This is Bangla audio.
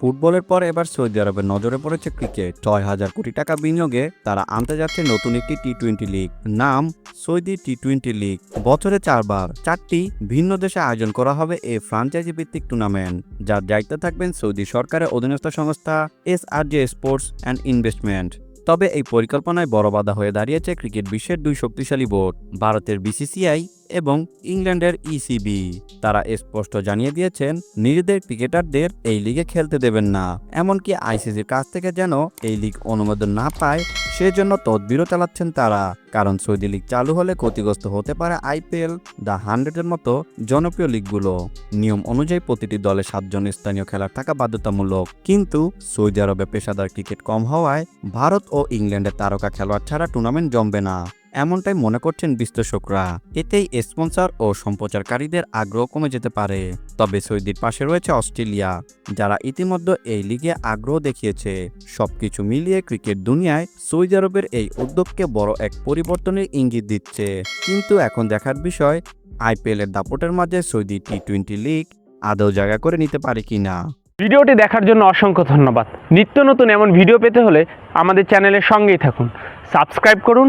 ফুটবলের পর এবার সৌদি আরবের নজরে পড়েছে ক্রিকেট। ছয় হাজার কোটি টাকা বিনিয়োগে তারা আনতে যাচ্ছে নতুন একটি টি টোয়েন্টি লিগ নাম, সৌদি টি টোয়েন্টি লিগ বছরে চারবার, চারটি ভিন্ন দেশে আয়োজন করা হবে এই ফ্রাঞ্চাইজি ভিত্তিক টুর্নামেন্ট যার দায়িত্বে থাকবেন সৌদি সরকারের অধীনস্থ সংস্থা S R J sports and investment তবে এই পরিকল্পনায় বড় বাধা হয়ে দাঁড়িয়েছে ক্রিকেট বিশ্বের দুই শক্তিশালী বোর্ড, ভারতের বিসিসিআই এবং ইংল্যান্ডের ইসিবি। তারা স্পষ্ট জানিয়ে দিয়েছেন, নিজেদের ক্রিকেটারদের এই লিগে খেলতে দেবেন না। এমনকি আইসিসির কাছ থেকে যেন এই লিগ অনুমোদন না পায়, সেজন্য তদবিরও চালাচ্ছেন তারা। কারণ সৌদি লিগ চালু হলে ক্ষতিগ্রস্ত হতে পারে আইপিএল, দ্য হান্ড্রেডের মতো জনপ্রিয় লিগগুলো। নিয়ম অনুযায়ী প্রতিটি দলে সাতজন স্থানীয় খেলার থাকা বাধ্যতামূলক। কিন্তু সৌদি আরবে পেশাদার ক্রিকেট কম হওয়ায় ভারত ও ইংল্যান্ডের তারকা খেলোয়াড় ছাড়া টুর্নামেন্ট জমবে না। এমনটাই মনে করছেন বিশ্লেষকরা। এতেই স্পন্সর ও সম্প্রচারকারীদের আগ্রহ কমে যেতে পারে। তবে সৌদির পাশে রয়েছে অস্ট্রেলিয়া, যারা ইতিমধ্যে এই লিগে আগ্রহ দেখিয়েছে। সবকিছু মিলিয়ে ক্রিকেট দুনিয়ায় সৌদি আরবের এই উদ্যোগকে বড় এক পরিবর্তনের ইঙ্গিত দিচ্ছে। কিন্তু এখন দেখার বিষয়, আইপিএল এর দাপটের মাঝে সৌদি টি টোয়েন্টি লিগ আদৌ জায়গা করে নিতে পারে কিনা। ভিডিওটি দেখার জন্য অসংখ্য ধন্যবাদ। নিত্য নতুন এমন ভিডিও পেতে হলে আমাদের চ্যানেলের সঙ্গেই থাকুন। সাবস্ক্রাইব করুন